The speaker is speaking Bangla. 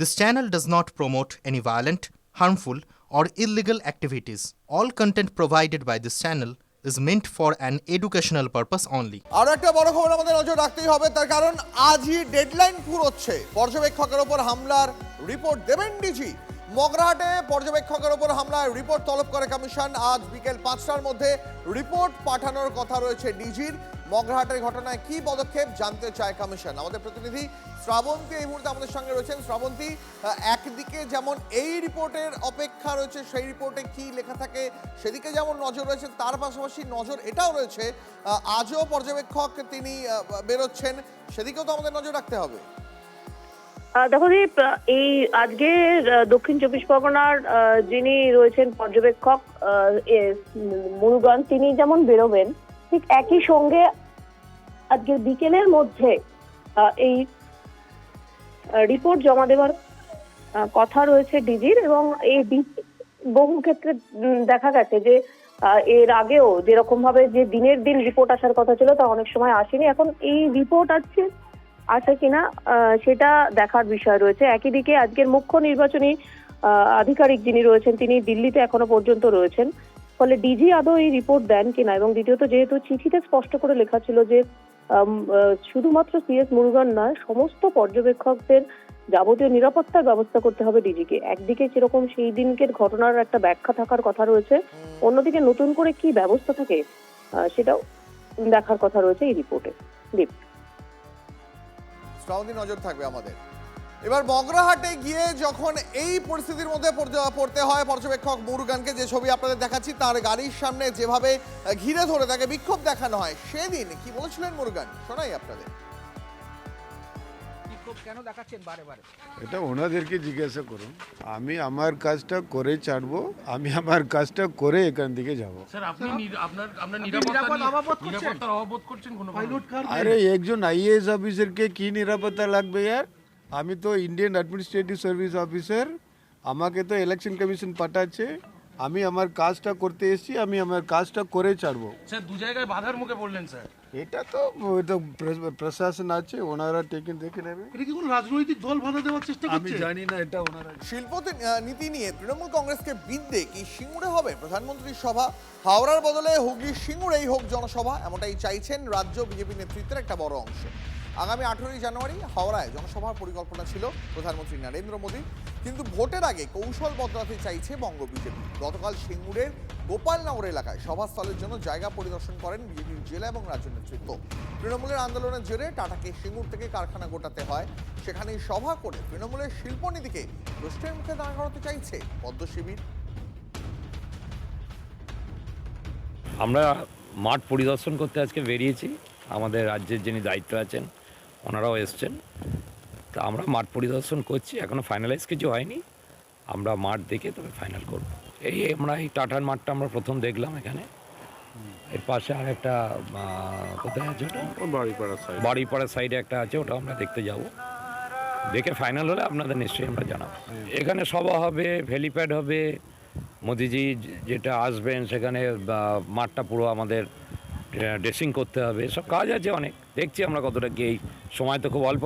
This channel does not promote any violent, harmful, or illegal activities. All content provided by this channel is meant for an educational purpose only. আরও একটা বড় খবর আমাদের নজর রাখতেই হবে তার কারণ আজই ডেডলাইন ফুরোচ্ছে পর্যবেক্ষকের ওপর হামলার রিপোর্ট দেবেন ডিজি মগরাহাটে পর্যবেক্ষকের ওপর হামলার রিপোর্ট তলব করে কমিশন আজ বিকেল পাঁচটার মধ্যে রিপোর্ট পাঠানোর কথা রয়েছে ডিজির মগরাহাটের ঘটনায় কি পদক্ষেপ জানতে চায় কমিশন? আমাদের প্রতিনিধি শ্রাবন্তী এই মুহূর্তে আমাদের সঙ্গে রয়েছেন। শ্রাবন্তী একদিকে যেমন এই রিপোর্টের অপেক্ষা রয়েছে সেই রিপোর্টে কি লেখা থাকে সেদিকে যেমন নজর রয়েছে তার পাশাপাশি নজর এটাও রয়েছে আজও পর্যবেক্ষক তিনি বেরোচ্ছেন সেদিকেও তো আমাদের নজর রাখতে হবে। আহ, দেখো দীপ এই আজকে দক্ষিণ চব্বিশ পরগনার যিনি রয়েছেন পর্যবেক্ষক মুরুগান তিনি যেমন বেরোবেন ঠিক একই সঙ্গে আজকে বিকেলের মধ্যে এই রিপোর্ট জমা দেওয়ার কথা রয়েছে ডিজির এবং এই বহু ক্ষেত্রে দেখা গেছে যে এর আগেও যেরকম ভাবে যে দিনের দিন রিপোর্ট আসার কথা ছিল তা অনেক সময় আসেনি। এখন এই রিপোর্ট আসছে আছে কিনা সেটা দেখার বিষয় রয়েছে। একই দিকে আজকের মুখ্য নির্বাচনী আধিকারিক যিনি রয়েছেন, তিনি দিল্লিতে এখনও পর্যন্ত রয়েছেন। ফলে ডিজি আদৌ এই রিপোর্ট দেন কিনা? এবং দ্বিতীয়ত, যেহেতু চিঠিতে স্পষ্ট করে লেখা ছিল যে শুধুমাত্র সিএস মুরুগান নয় সমস্ত পর্যবেক্ষকদের যাবতীয় নিরাপত্তার ব্যবস্থা করতে হবে ডিজিকে। একদিকে যেরকম সেই দিনকের ঘটনার একটা ব্যাখ্যা থাকার কথা রয়েছে, অন্যদিকে নতুন করে কি ব্যবস্থা থাকে সেটাও দেখার কথা রয়েছে এই রিপোর্টে দীপ। নজর থাকবে আমাদের। এবার মগরাহাটে গিয়ে যখন এই পরিস্থিতির মধ্যে পড়তে- পড়তে হয় পর্যবেক্ষক মুরুগানকে যে ছবি আপনাদের দেখাচ্ছি তার গাড়ির সামনে যেভাবে ঘিরে ধরে তাকে বিক্ষোভ দেখানো হয় সেদিন কি বলেছিলেন মুরুগান? শোনাই আপনাদের। কেন দেখাচ্ছেন বারে বারে? এটা ওনাদেরকে জিজ্ঞাসা করুন। আমি আমার কাজটা করে ছাড়বো আমি আমার কাজটা করে এখান থেকে যাব। স্যার আপনি আপনার আপনার নিরাপত্তা নিরাপদ করছেন? নিরাপত্তার অভাববোধ করছেন কোনো আরে একজন আইএএস অফিসারকে কি নিরাপত্তা লাগবে ইয়ার? আমি তো ইন্ডিয়ান অ্যাডমিনিস্ট্রেটিভ সার্ভিস অফিসার আমাকে তো ইলেকশন কমিশন পাঠাচ্ছে আমি আমার কাজটা করতে এসেছি আমি আমার কাজটা করে ছাড়বো। স্যার দু জায়গায় বাধার মুখে পড়লেন স্যার। এটা তো এটা প্রশাসন আছে ওনারা টেকে দেখে নেবে। এটা কি কোনো রাজনৈতিক দল বাধা দেওয়ার চেষ্টা আমি করছে? জানি না এটা ওনারা শিল্প তি- আহ, নীতি নিয়ে তৃণমূল কংগ্রেসকে বিদ্যে কি সিঙ্গুরে হবে প্রধানমন্ত্রীর সভা? হাওড়ার বদলে হুগলির সিঙ্গুরেই হোক জনসভা এমনটাই চাইছেন রাজ্য বিজেপি নেতৃত্বের একটা বড় অংশ। আগামী আঠেরোই জানুয়ারি হাওড়ায় জনসভার পরিকল্পনা ছিল প্রধানমন্ত্রী নরেন্দ্র মোদী কিন্তু ভোটের আগে কৌশল বদলাতে চাইছে বঙ্গ বিজেপি। গতকাল সিঙ্গুরের গোপালনগর এলাকায় সভাস্থলের জন্য জায়গা পরিদর্শন করেন বিজেপির জেলা এবং রাজ্য নেতৃত্ব। তৃণমূলের আন্দোলনের জেরে টাটাকে সিঙ্গুর থেকে কারখানা গোটাতে হয়। সেখানে সভা করে তৃণমূলের শিল্পনীতিকে প্রশ্নের মুখে দাঁড় করাতে চাইছে পদ্ম শিবির আমরা মাঠ পরিদর্শন করতে আজকে বেরিয়েছি। আমাদের রাজ্যের যিনি দায়িত্ব আছেন ওনারাও এসছেন। তা আমরা মাঠ পরিদর্শন করছি এখনও ফাইনালাইজ কিছু হয়নি। আমরা মাঠ দেখে তবে ফাইনাল করব। এই আমরা এই টাটার মাঠটা আমরা প্রথম দেখলাম এখানে। এর পাশে আর একটা কোথায় আছে ওটা? বাড়িপাড়ার সাইডে একটা আছে ওটা আমরা দেখতে যাব। দেখে ফাইনাল হলে আপনাদের নিশ্চয়ই আমরা জানাব। এখানে সভা হবে ভেলিপ্যাড হবে মোদিজি যেটা আসবেন সেখানে মাঠটা পুরো আমাদের ড্রেসিং করতে হবে। সব কাজ আছে অনেক। দেখছি আমরা কতটা কি এই সময় তো খুব অল্প